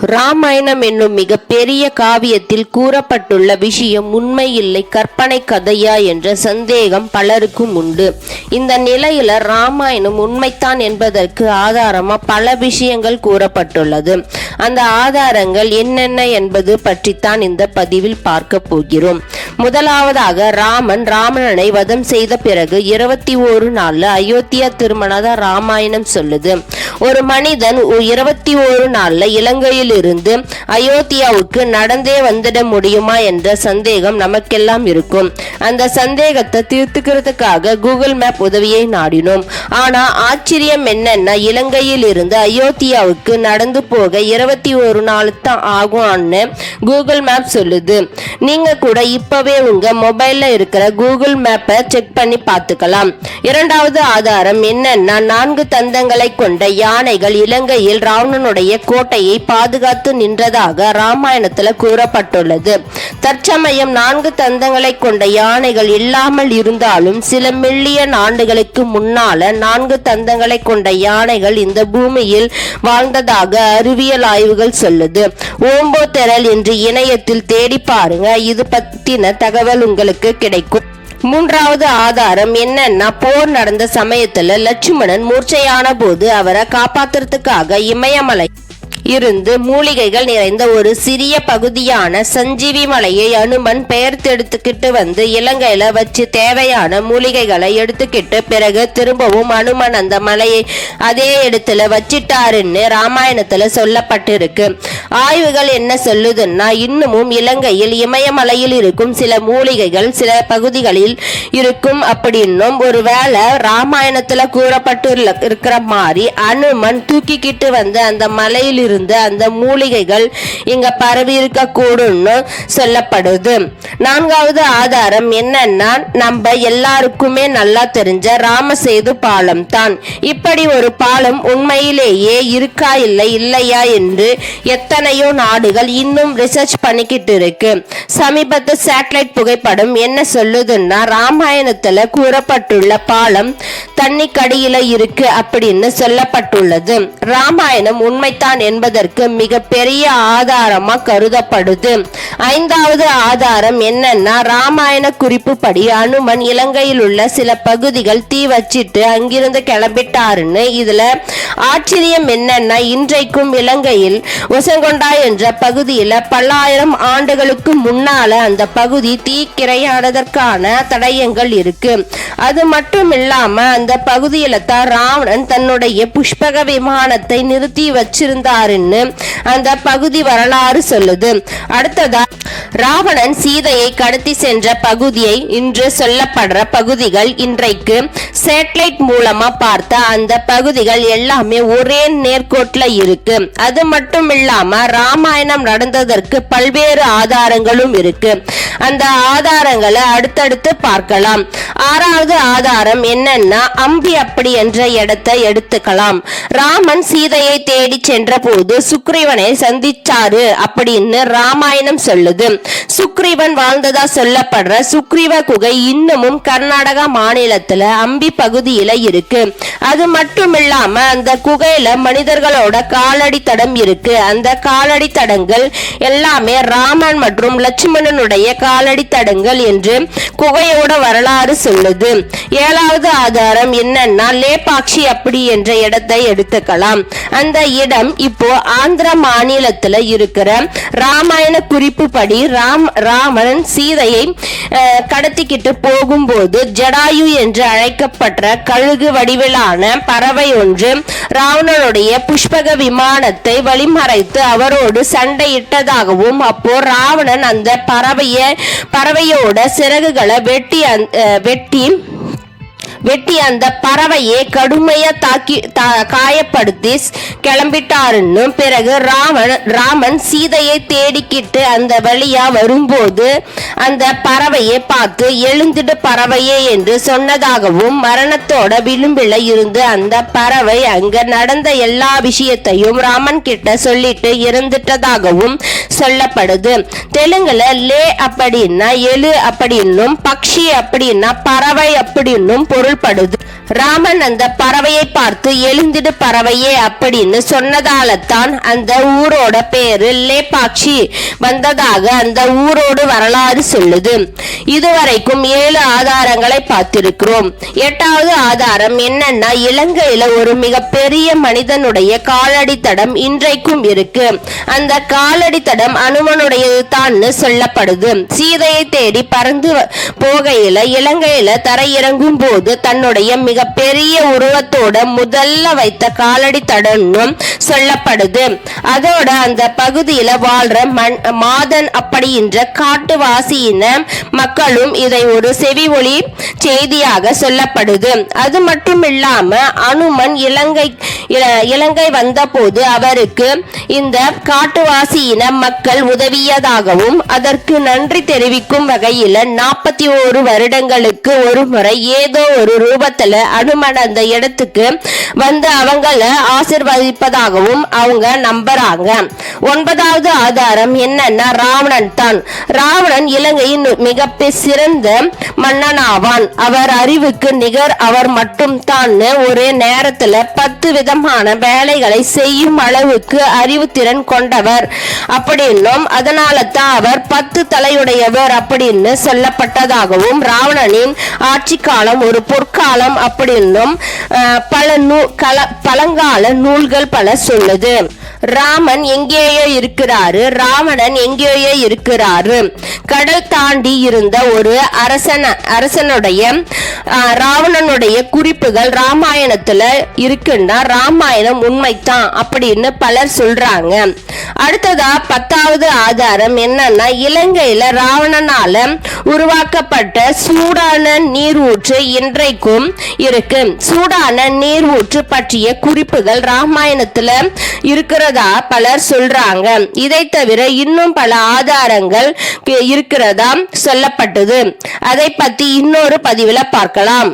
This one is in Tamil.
ராமாயணம் என்னும் மிக பெரிய காவியத்தில் கூறப்பட்டுள்ள விஷயம் உண்மை இல்லை கற்பனை கதையா என்ற சந்தேகம் பலருக்கும் உண்டு. இந்த நிலையில ராமாயணம் உண்மைத்தான் என்பதற்கு ஆதாரமா பல விஷயங்கள் கூறப்பட்டுள்ளது. அந்த ஆதாரங்கள் என்னென்ன என்பது பற்றித்தான் இந்த பதிவில் பார்க்க போகிறோம். முதலாவதாக ராமன் ராவணனை வதம் செய்த பிறகு இருபத்தி ஓரு நாள்ல அயோத்தியா திருமணதான் ராமாயணம் சொல்லுது. ஒரு மனிதன் இருபத்தி ஒரு நாள்ல இலங்கையில் இருந்து அயோத்தியாவுக்கு நடந்தே வந்துட முடியுமா என்ற சந்தேகம் நமக்கெல்லாம் இருக்கும். அந்த சந்தேகத்தை தீர்த்துக்கிறதுக்காக கூகுள் மேப் உதவியை நாடினோம். ஆனா ஆச்சரியம் என்னன்னா இலங்கையில் இருந்து அயோத்தியாவுக்கு நடந்து போக இருபத்தி ஒரு நாள் தான் ஆகும்னு கூகுள் மேப் சொல்லுது. நீங்க கூட இப்பவே உங்க மொபைல்ல இருக்கிற கூகுள் மேப்பை செக் பண்ணி பார்த்துக்கலாம். இரண்டாவது ஆதாரம் என்னன்னா நான்கு தந்தங்களை கொண்ட யானைகள் இலங்கையில் ராவணனுடைய கோட்டையை பாதுகாத்து நின்றதாக ராமாயணத்துல கூறப்பட்டுள்ளது. தற்சமயம் நான்கு தந்தங்களை கொண்ட யானைகள் இல்லாமல் இருந்தாலும் சில மில்லியன் ஆண்டுகளுக்கு முன்னால நான்கு தந்தங்களை கொண்ட யானைகள் இந்த பூமியில் வாழ்ந்ததாக அறிவியல் ஆய்வுகள் சொல்லுது. ஓம்போ தெரல் என்று இணையத்தில் தேடி பாருங்க. இது பத்தின தகவல் உங்களுக்கு கிடைக்கும். மூன்றாவது ஆதாரம் என்னன்னா போர் நடந்த சமயத்துல லட்சுமணன் மூர்ச்சையான போது அவரை காப்பாத்துறதுக்காக இமயமலை இருந்து மூலிகைகள் நிறைந்த ஒரு சிறிய பகுதியான சஞ்சீவி மலையை அனுமன் பெயர்த்தெடுத்துக்கிட்டு வந்து இலங்கையில வச்சு தேவையான மூலிகைகளை எடுத்துக்கிட்டு பிறகு திரும்பவும் அனுமன் அந்த மலையை அதே இடத்துல வச்சிட்டாருன்னு ராமாயணத்துல சொல்லப்பட்டிருக்கு. ஆய்வுகள் என்ன சொல்லுதுன்னா இன்னமும் இலங்கையில் இமயமலையில் இருக்கும் சில மூலிகைகள் சில பகுதிகளில் இருக்கும் அப்படின்னும் ஒருவேளை ராமாயணத்துல கூறப்பட்டு இருக்கிற மாதிரி அனுமன் தூக்கிக்கிட்டு வந்து அந்த மலையில் இருந்து அந்த மூலிகைகள் இங்க பரவி இருக்கக்கூடும்னு சொல்லப்படுது. நான்காவது ஆதாரம் என்னன்னா நம்ம எல்லாருக்குமே நல்லா தெரிஞ்ச ராமசேது பாலம் தான். இப்படி ஒரு பாலம் உண்மையிலேயே இருக்கா இல்லை இல்லையா என்று எத்தனையோ நாடுகள் இன்னும் ரிசர்ச் பண்ணிக்கிட்டு இருக்கு. சமீபத்து சேட்டலைட் புகைப்படம் என்ன சொல்லுதுன்னா ராமாயணத்துல கூறப்பட்டுள்ள பாலம் தண்ணிக்கடியில இருக்கு அப்படின்னு சொல்லப்பட்டுள்ளது. ராமாயணம் உண்மைத்தான் என்பதற்கு மிக பெரிய ஆதாரமா கருதப்படுது. ஐந்தாவது ஆதாரம் என்னன்னா ராமாயண குறிப்பு படி அனுமன் இலங்கையில் உள்ள சில பகுதிகள் தீ வச்சிட்டு அங்கிருந்து கிளம்பிட்டாருன்னு இதுல ஆச்சரியம் என்னன்னா இன்றைக்கும் இலங்கையில் ஒசங்கொண்டா என்ற பகுதியில பல்லாயிரம் ஆண்டுகளுக்கு முன்னால அந்த பகுதி தீக்கிரையானதற்கான தடயங்கள் இருக்கு. அது மட்டும் இல்லாம அந்த பகுதியில தான் ராவணன் தன்னுடைய புஷ்பக விமானத்தை நிறுத்தி வச்சிருந்தாரு. வச்சிருந்தாருன்னு அந்த பகுதி வரலாறு சொல்லுது. அடுத்ததா ராவணன் சீதையை கடத்தி சென்ற பகுதியை இன்று சொல்லப்படுற பகுதிகள் இன்றைக்கு சேட்டலைட் மூலமா பார்த்த அந்த பகுதிகள் எல்லாமே ஒரே நேர்கோட்ல இருக்கு. அது மட்டும் இல்லாம ராமாயணம் நடந்ததற்கு பல்வேறு ஆதாரங்களும் இருக்கு. அந்த ஆதாரங்களை அடுத்தடுத்து பார்க்கலாம். ஆறாவது ஆதாரம் என்னன்னா அம்பி அப்படி என்ற இடத்தை எடுத்துக்கலாம். ராமன் சீதையை தேடி சென்ற போது சுக்ரீவனை சந்திச்சாரு அப்படின்னு ராமாயணம் சொல்லுது. சுக்ரீவன் வாழ்ந்ததா சொல்லப்படுற சுக்ரீவ குகை இன்னமும் கர்நாடகா மாநிலத்துல அம்பி பகுதியில இருக்கு. அது மட்டும் இல்லாம அந்த குகையில மனிதர்களோட காலடி தடம் இருக்கு. அந்த காலடி தடங்கள் எல்லாமே ராமன் மற்றும் லட்சுமணனுடைய காலடி தடங்கள் என்று குகையோட வரலாறு சொல்லுது. ஏழாவது ஆதாரம் என்னன்னா லேபாக்ஷி அப்படி என்ற இடத்தை எடுத்துக்கலாம். அந்த இடம் இப்போ ஆந்திர மாநிலத்துல இருக்கிற ராமாயண குறிப்பு படி ராம் ராமன் சீதையை கடத்திக்கிட்டு போகும்போது ஜடாயு என்று அழைக்கப்பட்ட கழுகு வடிவிலான பறவை ஒன்று ராவணனுடைய புஷ்பக விமானத்தை வழிமறைத்து அவரோடு சண்டையிட்டதாகவும் அப்போ ராவணன் அந்த பறவைய பறவையோட சிறகுகளை வெட்டி வெட்டி வெட்டி அந்த பறவையை கடுமையா தாக்கி தா- காயப்படுத்தி கிளம்பிட்டாருன்னு பிறகு ராமன் ராமன் சீதையை தேடிக்கிட்டு அந்த வழியா வரும்போது அந்த பறவையை பார்த்து எழுந்துட்டு பறவையே என்று சொன்னதாகவும் மரணத்தோட விளிம்பில இருந்து அந்த பறவை அங்க நடந்த எல்லா விஷயத்தையும் ராமன் கிட்ட சொல்லிட்டு இறந்துட்டதாகவும் சொல்லப்படுது. தெலுங்குல லே அப்படின்னா எழு அப்படின்னும் பக்ஷி அப்படின்னா பறவை அப்படின்னும் பொருள் பொருள்படுது ராமன் அந்த பறவையை பார்த்து எழுந்திடு பறவையே அப்படின்னு சொன்னதால தான் அந்த ஊரோட பேரு லேபாட்சி வந்ததாக அந்த ஊரோடு வரலாறு சொல்லுது. இதுவரைக்கும் ஏழு ஆதாரங்களை பார்த்திருக்கிறோம். எட்டாவது ஆதாரம் என்னன்னா இலங்கையில ஒரு மிகப்பெரிய மனிதனுடைய காலடி தடம் இன்றைக்கும் இருக்கு. அந்த காலடி தடம் அனுமனுடையது தான் சொல்லப்படுது. சீதையை தேடி பறந்து போகையில இலங்கையில தரையிறங்கும் போது தன்னுடைய மிகப்பெரிய உருவத்தோட முதல்ல வைத்த காலடி தடம்னும் சொல்லப்படுது. அதோட அந்த பகுதியில வாழ்ற மண் மாதன் அப்படின்ற காட்டுவாசியின மக்களும் இதை ஒரு செவி ஒளி செய்தியாக சொல்லப்படுது. அது மட்டும் இல்லாம அனுமன் இலங்கை இல- இலங்கை வந்தபோது அவருக்கு இந்த காட்டுவாசியின மக்கள் உதவியதாகவும் அதற்கு நன்றி தெரிவிக்கும் வகையில நாற்பத்தி ஓரு வருடங்களுக்கு ஒரு முறை ஏதோ ஒரு ரூபத்துல அனுமன் அந்த இடத்துக்கு வந்து அவங்கள ஆசிர்வதிப்பதாகவும் அவங்க நம்புறாங்க. ஒன்பதாவது ஆதாரம் என்னன்னா ராவணன் தான். ராவணன் இலங்கையின் மிக பெ- சிறந்த மன்னனாவான். அவர் அறிவுக்கு நிகர் அவர் மட்டும் தான் ஒரே நேரத்துல பத்து விதமான வேலைகளை செய்யும் அளவுக்கு அறிவுத்திறன் கொண்டவர். அப்படின்னும் அதனால தான் அவர் பத்து தலையுடையவர் அப்படின்னு சொல்லப்பட்டதாகவும் ராவணனின் ஆட்சி காலம் ஒரு பொற்காலம் அப்படின்னும் பல நூ கல பழங்கால நூல்கள் பல சொல்லுது. ராமன் எங்கேயோ இருக்கிறாரு ராவணன் எங்கேயோ இருக்கிறாரு. கடல் தாண்டி இருந்த ஒரு அரசன அரசனுடைய ராவணனுடைய குறிப்புகள் ராமாயணத்துல இருக்குன்னா ராமாயணம் உண்மைத்தான் அப்படின்னு பலர் சொல்றாங்க. அடுத்ததா பத்தாவது ஆதாரம் என்னன்னா இலங்கையில ராவணனால உருவாக்கப்பட்ட சூடான நீரூற்று இன்றைக்கும் இருக்கு. சூடான நீர் ஊற்று பற்றிய குறிப்புகள் ராமாயணத்துல இருக்கிறதா பலர் சொல்றாங்க. இதை தவிர இன்னும் பல ஆதாரங்கள் இருக்கிறதா சொல்லப்பட்டது. அதை பத்தி இன்னொரு பதிவுல பார்க்கலாம்.